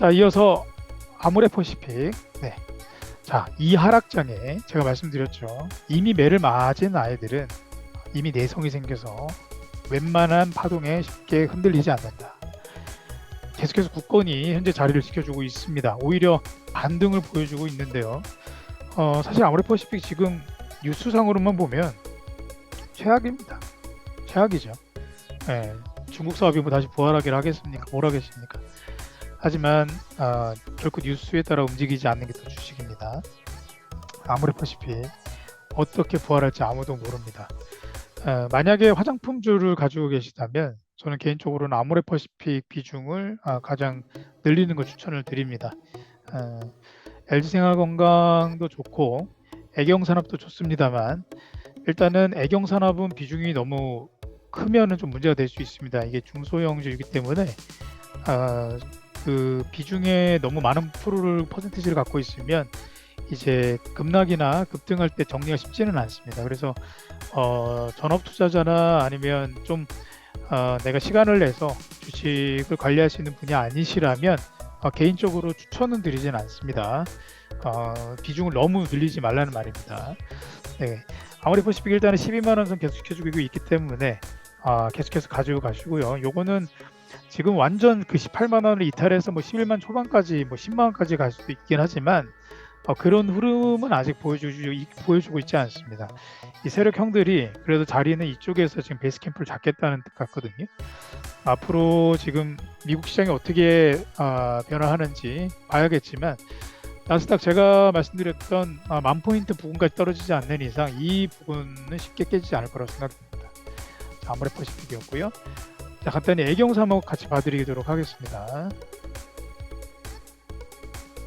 자, 이어서 아모레퍼시픽. 네. 자, 이 하락장에 제가 말씀드렸죠. 이미 매를 맞은 아이들은 이미 내성이 생겨서 웬만한 파동에 쉽게 흔들리지 않는다. 계속해서 굳건히 현재 자리를 지켜주고 있습니다. 오히려 반등을 보여주고 있는데요. 어, 사실 아모레퍼시픽 지금 뉴스상으로만 보면 최악입니다. 최악이죠. 예, 중국 사업이 뭐 다시 부활하기를 하겠습니까? 뭘 하겠습니까? 하지만 아, 결코 뉴스에 따라 움직이지 않는 게 더 주식입니다. 아모레퍼시픽 어떻게 부활할지 아무도 모릅니다. 어, 만약에 화장품주를 가지고 계시다면 저는 개인적으로는 아모레퍼시픽 비중을 아, 가장 늘리는 걸 추천을 드립니다. 어, LG생활건강도 좋고 애경산업도 좋습니다만 일단은 애경산업은 비중이 너무 크면은 좀 문제가 될 수 있습니다. 이게 중소형주이기 때문에 아, 그 비중에 너무 많은 프로를 퍼센티지를 갖고 있으면 이제 급락이나 급등할 때 정리가 쉽지는 않습니다. 그래서 어, 전업 투자자나 아니면 좀 어, 내가 시간을 내서 주식을 관리할 수 있는 분이 아니시라면 어, 개인적으로 추천은 드리진 않습니다. 어, 비중을 너무 늘리지 말라는 말입니다. 네. 아무리 퍼시픽 일단은 12만 원선 계속 지켜주고 있기 때문에 아, 계속해서 가지고 가시고요. 요거는 지금 완전 그 18만 원을 이탈해서 뭐 11만 초반까지 뭐 10만 원까지 갈 수도 있긴 하지만 어, 그런 흐름은 아직 보여주고, 보여주고 있지 않습니다. 이 세력형들이 그래도 자리는 이쪽에서 지금 베이스 캠프를 잡겠다는 뜻 같거든요. 앞으로 지금 미국 시장이 어떻게 아, 변화하는지 봐야겠지만 나스닥 제가 말씀드렸던 아, 만 포인트 부분까지 떨어지지 않는 이상 이 부분은 쉽게 깨지지 않을 거라고 생각됩니다. 자, 아모레퍼시픽이었고요. 자, 간단히 애경 산업 같이 봐드리도록 하겠습니다.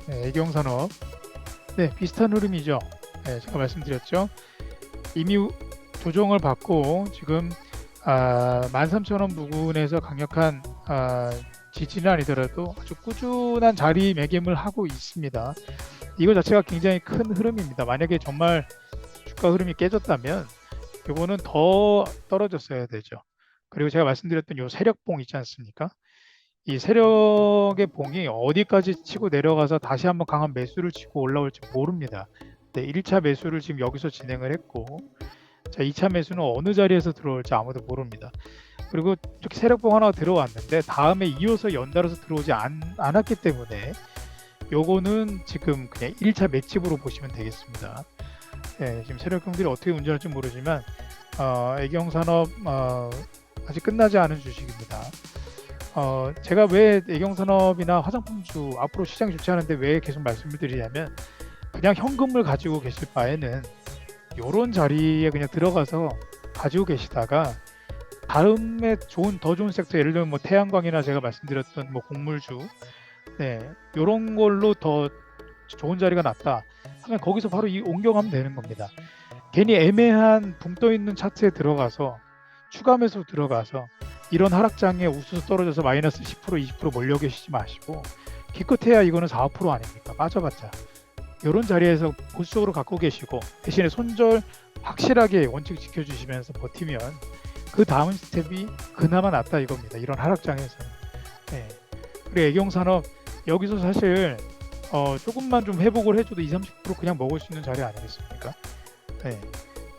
네, 애경 산업. 네, 비슷한 흐름이죠. 네, 제가 말씀드렸죠. 이미 조정을 받고 지금 아, 13,000원 부근에서 강력한 아, 지지는 아니더라도 아주 꾸준한 자리 매김을 하고 있습니다. 이거 자체가 굉장히 큰 흐름입니다. 만약에 정말 주가 흐름이 깨졌다면 이거는 더 떨어졌어야 되죠. 그리고 제가 말씀드렸던 요 세력봉 있지 않습니까? 이 세력의 봉이 어디까지 치고 내려가서 다시 한번 강한 매수를 치고 올라올지 모릅니다. 네, 1차 매수를 지금 여기서 진행을 했고 자, 2차 매수는 어느 자리에서 들어올지 아무도 모릅니다. 그리고 이렇게 세력봉 하나 들어왔는데 다음에 이어서 연달아서 들어오지 않, 않았기 때문에 요거는 지금 그냥 1차 맷집으로 보시면 되겠습니다. 네, 지금 세력형들이 어떻게 운전할지 모르지만 어, 애경산업 어, 아직 끝나지 않은 주식입니다. 어, 제가 왜 애경산업이나 화장품주 앞으로 시장이 좋지 않은데 왜 계속 말씀을 드리냐면 그냥 현금을 가지고 계실 바에는 요런 자리에 그냥 들어가서 가지고 계시다가 다음에 좋은 더 좋은 섹터 예를 들면 뭐 태양광이나 제가 말씀드렸던 뭐 곡물주 네 요런 걸로 더 좋은 자리가 낫다 하면 거기서 바로 이 옮겨가면 되는 겁니다 괜히 애매한 붕 떠 있는 차트에 들어가서 추가 매수 들어가서 이런 하락장에 우수수 떨어져서 마이너스 10% 20% 몰려 계시지 마시고 기껏해야 이거는 4, 5% 아닙니까 빠져봤자 이런 자리에서 보수적으로 갖고 계시고 대신에 손절 확실하게 원칙 지켜주시면서 버티면 그 다음 스텝이 그나마 낫다 이겁니다. 이런 하락장에서. 네. 그리고 애경산업 여기서 사실 어, 조금만 좀 회복을 해줘도 20, 30% 그냥 먹을 수 있는 자리 아니겠습니까? 네.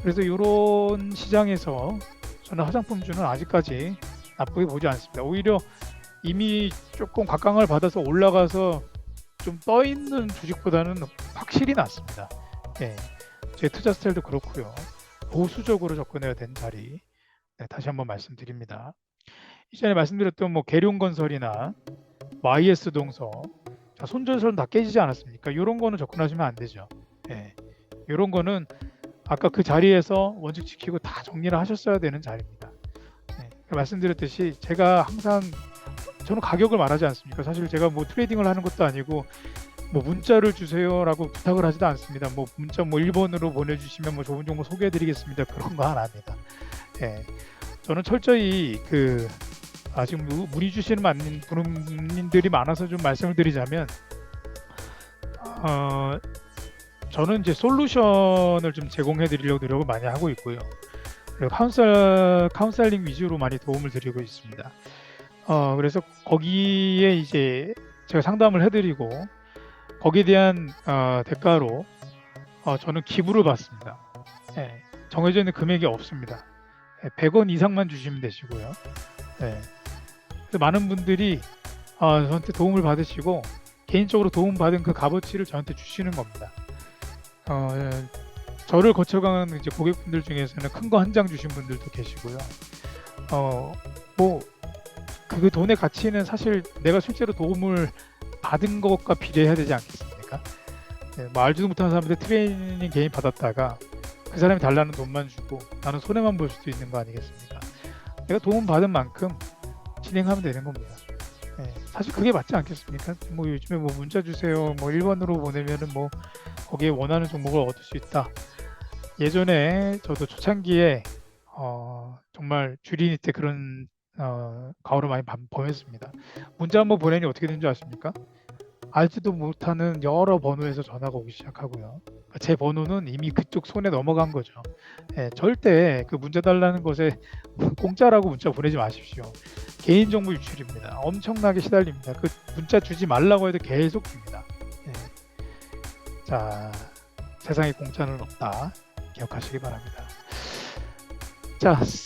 그래서 이런 시장에서 저는 화장품주는 아직까지 나쁘게 보지 않습니다. 오히려 이미 조금 각광을 받아서 올라가서 좀 떠 있는 주식보다는 확실히 낫습니다. 예, 제 투자 스타일도 그렇고요. 보수적으로 접근해야 되는 자리 네, 다시 한번 말씀드립니다. 이전에 말씀드렸던 뭐 계룡건설이나 YS 동서 자, 손전선 다 깨지지 않았습니까? 이런 거는 접근하시면 안 되죠. 예, 이런 거는 아까 그 자리에서 원칙 지키고 다 정리를 하셨어야 되는 자리입니다. 네, 말씀드렸듯이 제가 항상 저는 가격을 말하지 않습니까? 사실 제가 뭐 트레이딩을 하는 것도 아니고 뭐 문자를 주세요라고 부탁을 하지도 않습니다. 뭐 문자 뭐 1번으로 보내주시면 뭐 좋은 정보 소개해드리겠습니다. 그런 거 안 합니다. 예, 저는 철저히 그 아, 지금 무- 문의 주시는 분들이 많아서 좀 말씀을 드리자면 어, 저는 이제 솔루션을 좀 제공해 드리려고 노력을 많이 하고 있고요. 그리고 카운셀 카운셀링 위주로 많이 도움을 드리고 있습니다. 어, 그래서 거기에 이제 제가 상담을 해드리고 거기에 대한 어, 대가로 어, 저는 기부를 받습니다. 예, 정해져 있는 금액이 없습니다. 예, 100원 이상만 주시면 되시고요. 예. 그래서 많은 분들이 어, 저한테 도움을 받으시고 개인적으로 도움 받은 그 값어치를 저한테 주시는 겁니다. 어, 예, 저를 거쳐가는 이제 고객분들 중에서는 큰 거 한 장 주신 분들도 계시고요. 어, 뭐, 그 돈의 가치는 사실 내가 실제로 도움을 받은 것과 비례해야 되지 않겠습니까? 네, 뭐 알지도 못하는 사람한테 트레이닝 개인 받았다가 그 사람이 달라는 돈만 주고 나는 손해만 볼 수도 있는 거 아니겠습니까? 내가 도움 받은 만큼 진행하면 되는 겁니다. 네, 사실 그게 맞지 않겠습니까? 뭐 요즘에 뭐 문자 주세요, 뭐 일반으로 보내면은 뭐 거기에 원하는 종목을 얻을 수 있다. 예전에 저도 초창기에 어, 정말 주린이 때 그런 어, 가오를 많이 범- 범했습니다. 문자 한번 보내니 어떻게 되는 줄 아십니까? 알지도 못하는 여러 번호에서 전화가 오기 시작하고요. 제 번호는 이미 그쪽 손에 넘어간 거죠. 예, 절대 그 문자 달라는 것에 공짜라고 문자 보내지 마십시오. 개인정보 유출입니다. 엄청나게 시달립니다. 그 문자 주지 말라고 해도 계속 줍니다. 예. 자, 세상에 공짜는 없다. 기억하시기 바랍니다. 자,